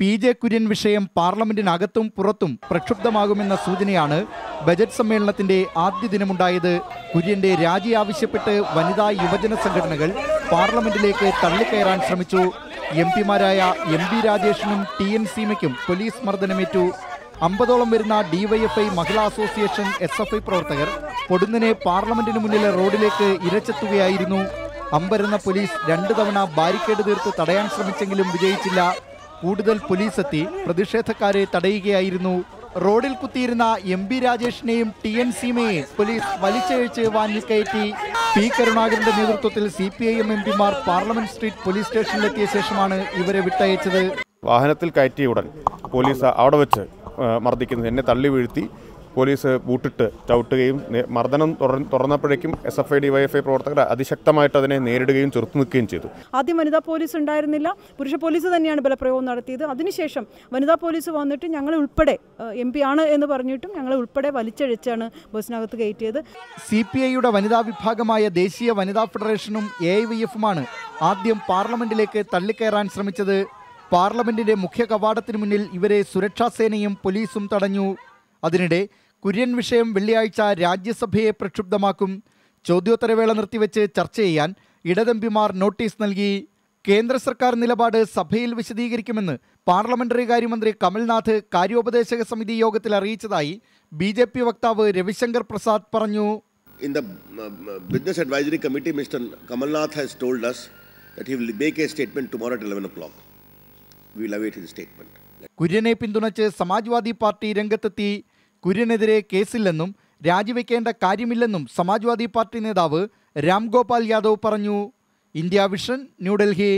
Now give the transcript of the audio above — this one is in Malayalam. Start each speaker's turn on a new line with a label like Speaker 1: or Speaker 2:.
Speaker 1: പി ജെ കുര്യൻ വിഷയം പാർലമെന്റിനകത്തും പുറത്തും പ്രക്ഷുബ്ധമാകുമെന്ന സൂചനയാണ് ബജറ്റ് സമ്മേളനത്തിന്റെ ആദ്യ ദിനമുണ്ടായത്. കുര്യന്റെ രാജി ആവശ്യപ്പെട്ട് വനിതാ യുവജന സംഘടനകൾ പാർലമെന്റിലേക്ക് തള്ളിക്കയറാൻ ശ്രമിച്ചു. എം പിമാരായ എം പി രാജേഷിനും ടി എൻ സീമയ്ക്കും പോലീസ് മർദ്ദനമേറ്റു. അമ്പതോളം വരുന്ന DYFI Mahila association S F I പ്രവർത്തകർ പൊടുന്നിനെ പാർലമെന്റിന് മുന്നിലെ റോഡിലേക്ക് ഇരച്ചെത്തുകയായിരുന്നു. അമ്പരുന്ന പോലീസ് രണ്ടു തവണ ബാരിക്കേഡ് തീർത്ത് തടയാൻ ശ്രമിച്ചെങ്കിലും വിജയിച്ചില്ല. കൂടുതൽ പോലീസ് എത്തി പ്രതിഷേധക്കാരെ തടയുകയായിരുന്നു. റോഡിൽ കുത്തിയിരുന്ന എം ബി രാജേഷിനെയും ടി എൻ സീമയെയും പോലീസ് വലിച്ചഴിച്ച് വാനിൽ കയറ്റി. പി കരുണാകരന്റെ നേതൃത്വത്തിൽ C P I M M പിമാർ പാർലമെന്റ് സ്ട്രീറ്റ് പോലീസ് സ്റ്റേഷനിലെത്തിയ ശേഷമാണ് ഇവരെ വിട്ടയച്ചത്.
Speaker 2: വാഹനത്തിൽ കയറ്റിയ ഉടൻ പോലീസ് അവിടെ വെച്ച് മർദ്ദിക്കുന്നത് എന്നെ തള്ളി വീഴ്ത്തി. പോലീസ് ബൂട്ടിട്ട് ചവിട്ടുകയും മർദ്ദനം തുറന്നപ്പോഴേക്കും എസ് എഫ് ഐ ഡിവൈഎഫ്ഐ പ്രവർത്തകർ അതിശക്തമായിട്ട് അതിനെ നേരിടുകയും ചെറുത്തു നിൽക്കുകയും ചെയ്തു.
Speaker 3: ആദ്യം വനിതാ പോലീസ് ഉണ്ടായിരുന്നില്ല. പുരുഷ പോലീസ് തന്നെയാണ് ബലപ്രയോഗം നടത്തിയത്. അതിനുശേഷം വനിതാ പോലീസ് വന്നിട്ട് ഞങ്ങളെ ഉൾപ്പെടെ എം പി ആണ് എന്ന് പറഞ്ഞിട്ടും ഞങ്ങളെ ഉൾപ്പെടെ വലിച്ചഴിച്ചാണ് ബസ്സിനകത്ത് കയറ്റിയത്.
Speaker 1: സി പി ഐയുടെ വനിതാ വിഭാഗമായ ദേശീയ വനിതാ ഫെഡറേഷനും എ ഐ വൈ എഫുമാണ് ആദ്യം പാർലമെന്റിലേക്ക് തള്ളിക്കയറാൻ ശ്രമിച്ചത്. പാർലമെന്റിന്റെ മുഖ്യ കവാടത്തിന് മുന്നിൽ ഇവരെ സുരക്ഷാ സേനയും പോലീസും തടഞ്ഞു. അതിനിടെ കുര്യൻ വിഷയം വെള്ളിയാഴ്ച രാജ്യസഭയെ പ്രക്ഷുബ്ധമാക്കും ചോദ്യോത്തരവേള നിർത്തിവെച്ച് ചർച്ച ചെയ്യാൻ ഇടതമ്പിമാർ നോട്ടീസ് നൽകി കേന്ദ്ര സർക്കാർ നിലപാട് സഭയിൽ വിശദീകരിക്കുമെന്ന് പാർലമെന്ററി കാര്യമന്ത്രി കമൽനാഥ് കാര്യോപദേശക സമിതി യോഗത്തിൽ അറിയിച്ചതായി ബി ജെ പി വക്താവ് രവിശങ്കർ പ്രസാദ് പറഞ്ഞു
Speaker 4: in the business advisory committee mister Kamal Nath has told us has told will that a statement tomorrow at statement tomorrow at 11 o'clock. We will await his statement.
Speaker 1: കുര്യനെ പിന്തുണച്ച് സമാജ്വാദി പാർട്ടി രംഗത്തെത്തി കുര്യനെതിരെ കേസില്ലെന്നും രാജിവെക്കേണ്ട കാര്യമില്ലെന്നും സമാജ്വാദി പാർട്ടി നേതാവ് രാംഗോപാൽ യാദവ് പറഞ്ഞു. India vision New Delhi